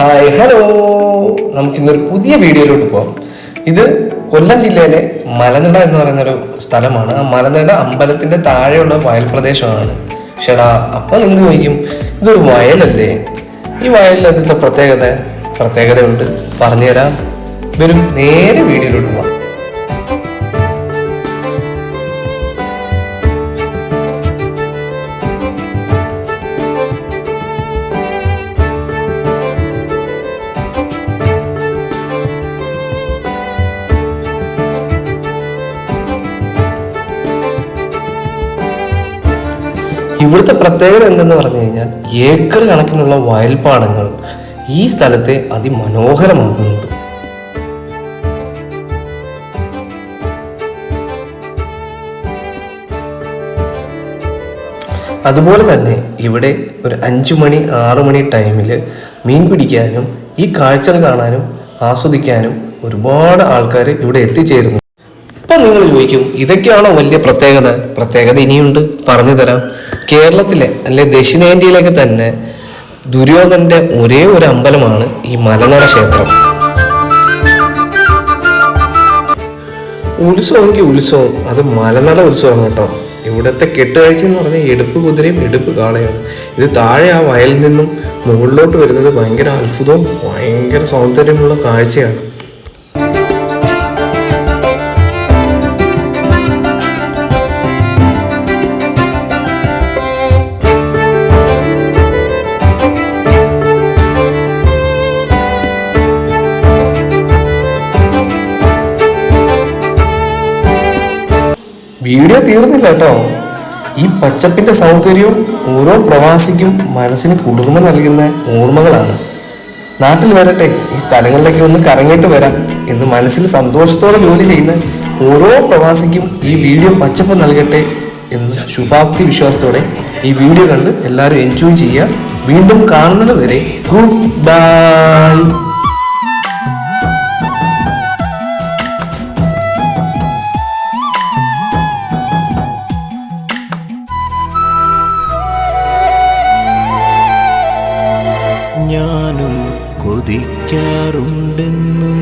Hi hello നമുക്ക് ഇന്നൊരു പുതിയ വീഡിയോയിലോട്ട് പോകാം ഇത് കൊല്ലം ജില്ലയിലെ മലനട എന്ന് പറയുന്ന ഒരു സ്ഥലമാണ്. ആ മലനട അമ്പലത്തിന്റെ താഴെയുള്ള വയൽ പ്രദേശമാണ്. ഷെടാ അപ്പൊ നിങ്ങൾ ചോദിക്കും ഇതൊരു വയലല്ലേ? ഈ വയലിൽ അതിന്റെ പ്രത്യേകത? പ്രത്യേകതയുണ്ട്. പറഞ്ഞുതരാം. വരും നേരെ വീഡിയോയിലോട്ട് പോകാം ഇവിടുത്തെ പ്രത്യേകത എന്തെന്ന് പറഞ്ഞു കഴിഞ്ഞാൽ ഏക്കർ കണക്കിനുള്ള വയൽപ്പാടങ്ങൾ ഈ സ്ഥലത്തെ അതിമനോഹരമാക്കുന്നുണ്ട്. അതുപോലെ തന്നെ ഇവിടെ ഒരു അഞ്ചു മണി ആറു മണി ടൈമിൽ മീൻ പിടിക്കാനും ഈ കാഴ്ചകൾ കാണാനും ആസ്വദിക്കാനും ഒരുപാട് ആൾക്കാർ ഇവിടെ എത്തിച്ചേരുന്നു. അപ്പൊ നിങ്ങൾ ചോദിക്കും ഇതൊക്കെയാണോ വലിയ പ്രത്യേകത? പ്രത്യേകത ഇനിയുണ്ട് പറഞ്ഞു തരാം. കേരളത്തിലെ അല്ലെ ദക്ഷിണേന്ത്യയിലേക്ക് തന്നെ ദുര്യോധനന്റെ ഒരേ ഒരു അമ്പലമാണ് ഈ മലനട ക്ഷേത്രം. ഉത്സവമെങ്കിൽ ഉത്സവം അത് മലനട ഉത്സവമാണ് കേട്ടോ. ഇവിടുത്തെ കെട്ടുകാഴ്ച എന്ന് പറഞ്ഞാൽ എടുപ്പ് കുതിരയും എടുപ്പ് കാളയാണ്. ഇത് താഴെ ആ വയലിൽ നിന്നും മുകളിലോട്ട് വരുന്നത് ഭയങ്കര അത്ഭുതവും ഭയങ്കര സൗന്ദര്യമുള്ള കാഴ്ചയാണ്. വീഡിയോ തീർന്നില്ല കേട്ടോ. ഈ പച്ചപ്പിന്റെ സൗന്ദര്യവും ഓരോ പ്രവാസിക്കും മനസ്സിന് കുളിർമ നൽകുന്ന ഓർമ്മകളാണ്. നാട്ടിൽ വരട്ടെ ഈ സ്ഥലങ്ങളിലേക്ക് ഒന്ന് കറങ്ങിയിട്ട് വരാം എന്ന് മനസ്സിൽ സന്തോഷത്തോടെ ജോലി ചെയ്യുന്ന ഓരോ പ്രവാസിക്കും ഈ വീഡിയോ പച്ചപ്പ് നൽകട്ടെ എന്ന് ശുഭാപ്തി വിശ്വാസത്തോടെ ഈ വീഡിയോ കണ്ട് എല്ലാവരും എൻജോയ് ചെയ്യുക. വീണ്ടും കാണുന്നത് വരെ ഗുഡ് ബൈ ഞാനും കൊതിക്കാറുണ്ടെന്നും